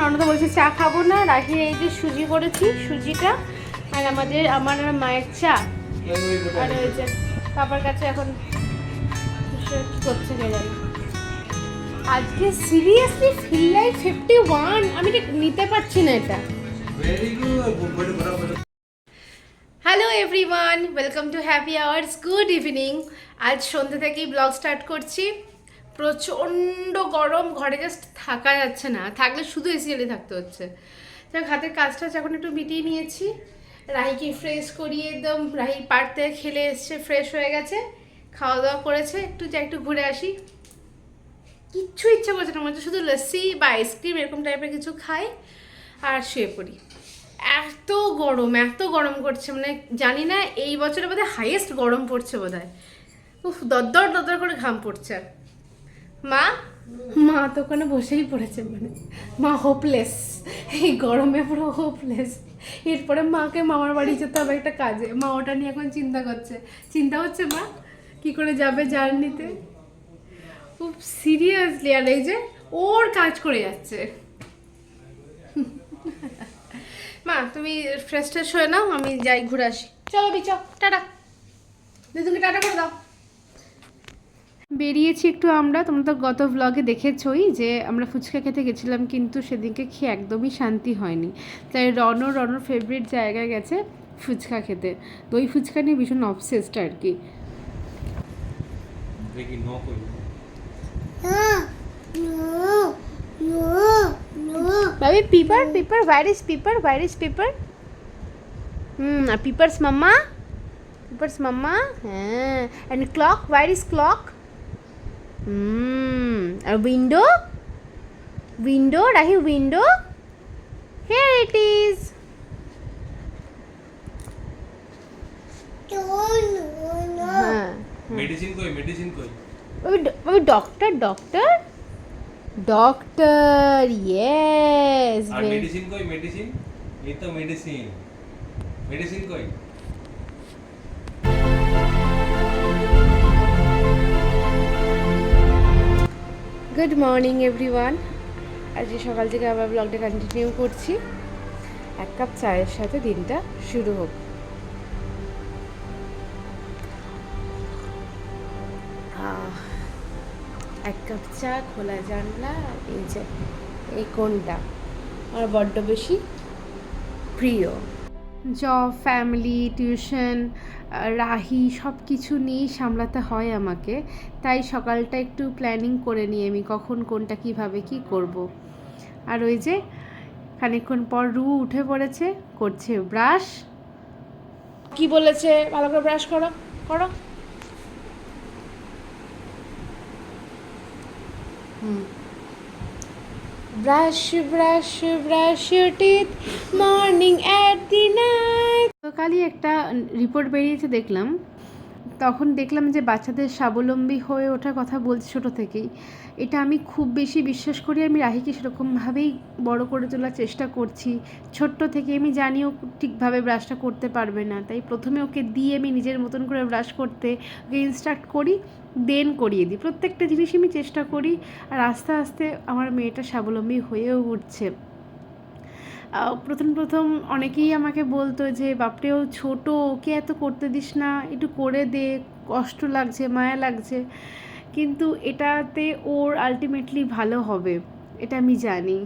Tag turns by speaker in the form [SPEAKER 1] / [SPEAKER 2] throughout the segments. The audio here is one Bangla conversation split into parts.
[SPEAKER 1] রণদা বলছে, চা খাব না। রাখির এই যে সুজি করেছি, সুজিটা, আর আমাদের, আমার মায়ের চা। আর ওই যে পাপার কাছে এখন কি করছে আজকে seriously feel like fifty one আমি নিতে পারছি না এটা। Hello everyone welcome to happy hours good evening আজ সন্ধ্যে থেকেই ব্লগ স্টার্ট করছি। প্রচণ্ড গরম, ঘরে জাস্ট থাকা যাচ্ছে না। থাকলে শুধু এসি এলে থাকতে হচ্ছে। যাক, হাতের কাজটা এখন একটু মিটিয়ে নিয়েছি। রাহিকে ফ্রেশ করিয়ে একদম, রাহি থেকে খেলে এসছে ফ্রেশ হয়ে গেছে। খাওয়া দাওয়া করেছে, একটু যা একটু ঘুরে আসি। কিচ্ছু ইচ্ছা করছে না, মনে শুধু লস্যি বা আইসক্রিম এরকম টাইপের কিছু খাই আর শুয়ে পড়ি। এত গরম এত গরম করছে মানে জানি না, এই বছরে বোধহয় হাইয়েস্ট গরম পড়ছে বোধহয়। উফ, দরদর দরদর করে ঘাম পড়ছে। মা? মা তো ওখানে বসেই পড়েছে মানে। মা হোপলেস এই গরমে পুরো হোপলেস এরপরে মাকে মামার বাড়ি যেতে হবে একটা কাজে। মা ওটা নিয়ে এখন চিন্তা করছে। চিন্তা হচ্ছে মা কি করে যাবে জার্নিতে? খুব সিরিয়াসলি আর এই যে ওর কাজ করে যাচ্ছে। মা তুমি ফ্রেশ ট্রেশ হয়ে নাও আমি যাই ঘুরে আসি। চলো বি চল টাটা। দিদুকে টাটা করে দাও। বেরিয়েছি একটু আমরা তোমরা তো গত ব্লগে দেখেছই যে আমরা ফুচকা খেতে গেছিলাম কিন্তু সেদিনকে খেয়ে একদমই শান্তি হয়নি তাই রন রনর ফেভারিট জায়গায় গেছে ফুচকা খেতে দই ফুচকা নিয়ে ভীষণ অবসেসড আর কি Baby, paper, paper, where is paper? Where is paper? Hmm, a paper's mama? Paper's mama? window? Window, Rahi, window? Here it is. হ্যাঁ
[SPEAKER 2] মেডিসিন কই মেডিসিন কই
[SPEAKER 1] ওই ওই ডক্টর ডক্টর ডক্টর ইয়েস
[SPEAKER 2] আর মেডিসিন কই মেডিসিন এই তো মেডিসিন মেডিসিন কই
[SPEAKER 1] গুড মর্নিং এভরিওয়ান আজকে সকাল থেকে আবার ব্লগটা কন্টিনিউ করছি। এক কাপ চায়ের সাথে দিনটা শুরু হোক। এক কাপ চা, খোলা জানলা, এই যে, এই কোনটা? আমার বড্ড বেশি প্রিয়। জব ফ্যামিলি টিউশন রাহি সব কিছু নিয়েই সামলাতে হয় আমাকে। তাই সকালটা একটু প্ল্যানিং করে নিই আমি কখন কোনটা কীভাবে কি করব। আর ওই যে খানিকক্ষণ পর রু উঠে পড়েছে করছে ব্রাশ কি বলেছে? ভালো করে ব্রাশ করো করো। হুম। Brush brush brush teeth morning at the night তো কালই একটা রিপোর্ট বেরিয়েছে দেখলাম। তখন দেখলাম যে বাচ্চাদের স্বাবলম্বী হয়ে ওঠার কথা বলছি ছোটো থেকেই। এটা আমি খুব বেশি বিশ্বাস করি, আমি রাহিকে সেরকমভাবেই বড় করে তোলার চেষ্টা করছি। ছোট্ট থেকে আমি জানি ও ঠিকভাবে ব্রাশটা করতে পারবে না। তাই প্রথমে ওকে দিয়ে আমি নিজের মতন করে ব্রাশ করতে, ওকে ইনস্ট্রাক্ট করি দেন করিয়ে দিই। প্রত্যেকটা জিনিস আমি চেষ্টা করি, আর আস্তে আস্তে আমার মেয়েটা স্বাবলম্বী হয়েও উঠছে। প্রথম প্রথম অনেকেই আমাকে বলতো যে বাপরেও ছোট, ওকে এত করতে দিস না, একটু করে দে, কষ্ট লাগছে, মায়া লাগছে। কিন্তু এটাতে ওর আলটিমেটলি ভালো হবে, এটা আমি জানি।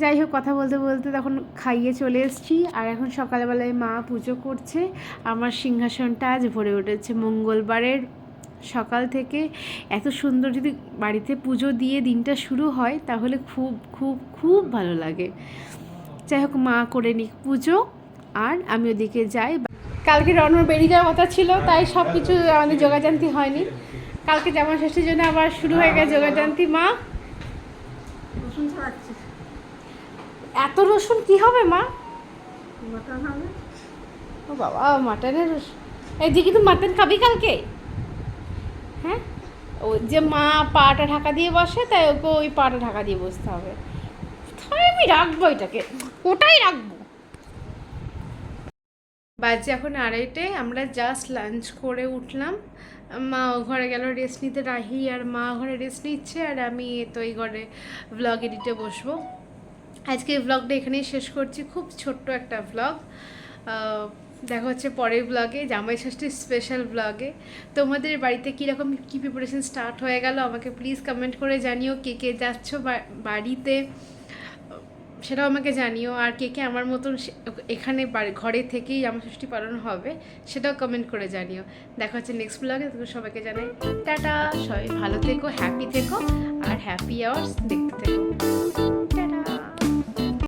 [SPEAKER 1] যাই হোক, কথা বলতে বলতে তখন খাইয়ে চলে এসেছি, আর এখন সকালবেলায় মা পুজো করছে। আমার সিংহাসনটা আজ ভরে উঠেছে। মঙ্গলবারের সকাল থেকে এত সুন্দর যদি বাড়িতে পুজো দিয়ে দিনটা শুরু হয়, তাহলে খুব খুব খুব ভালো লাগে। যাই হোক মা করে নিক পুজো আর আমি ওদিকে যাই। কালকে রনর বেরিয়ে যাওয়ার কথা ছিল তাই সব কিছু আমাদের যোগাযান্তি হয়নি। কালকে জামা ষষ্ঠীর জন্য আবার শুরু হয়ে গেছে যোগাযান্তি মা।
[SPEAKER 3] রসুন
[SPEAKER 1] এত রসুন কি হবে মা?
[SPEAKER 3] মটন হবে।
[SPEAKER 1] ও বাবা মাটনের রসুন। এই যে কিন্তু মাটন খাবি কালকে? হ্যাঁ? ও যে মা পাটা ঢাকা দিয়ে বসে তাই ওকে ওই পাটা ঢাকা দিয়ে বসতে হবে। আমি রাখব এটাকে। ওটাই রাখব। বাজে এখন আড়াইটে, আমরা জাস্ট লাঞ্চ করে উঠলাম। মা ঘরে গেল রেস্ট নিতে রাহি আর মা ঘরে রেস্ট নিচ্ছে আর আমি তো এই ঘরে ব্লগ এডিটে বসবো। আজকে ব্লগটা এখানেই শেষ করছি, খুব ছোট্ট একটা ব্লগ দেখা হচ্ছে পরের ব্লগে জামাই ষষ্ঠীর স্পেশাল ব্লগে তোমাদের বাড়িতে কীরকম কী প্রিপারেশন স্টার্ট হয়ে গেল আমাকে প্লিজ কমেন্ট করে জানিও, কে কে যাচ্ছ বাড়িতে। সেটাও আমাকে জানিও আর কে কে আমার মতন এখানে ঘরে থেকেই আমার ষষ্ঠী পালন হবে, সেটাও কমেন্ট করে জানিও। দেখা হচ্ছে নেক্সট ব্লগে তুমি সবাইকে জানাই, টাটা, সবাই ভালো থেকো হ্যাপি থেকো, আর হ্যাপি আওয়ার্স দেখতে থেকো। টাটা!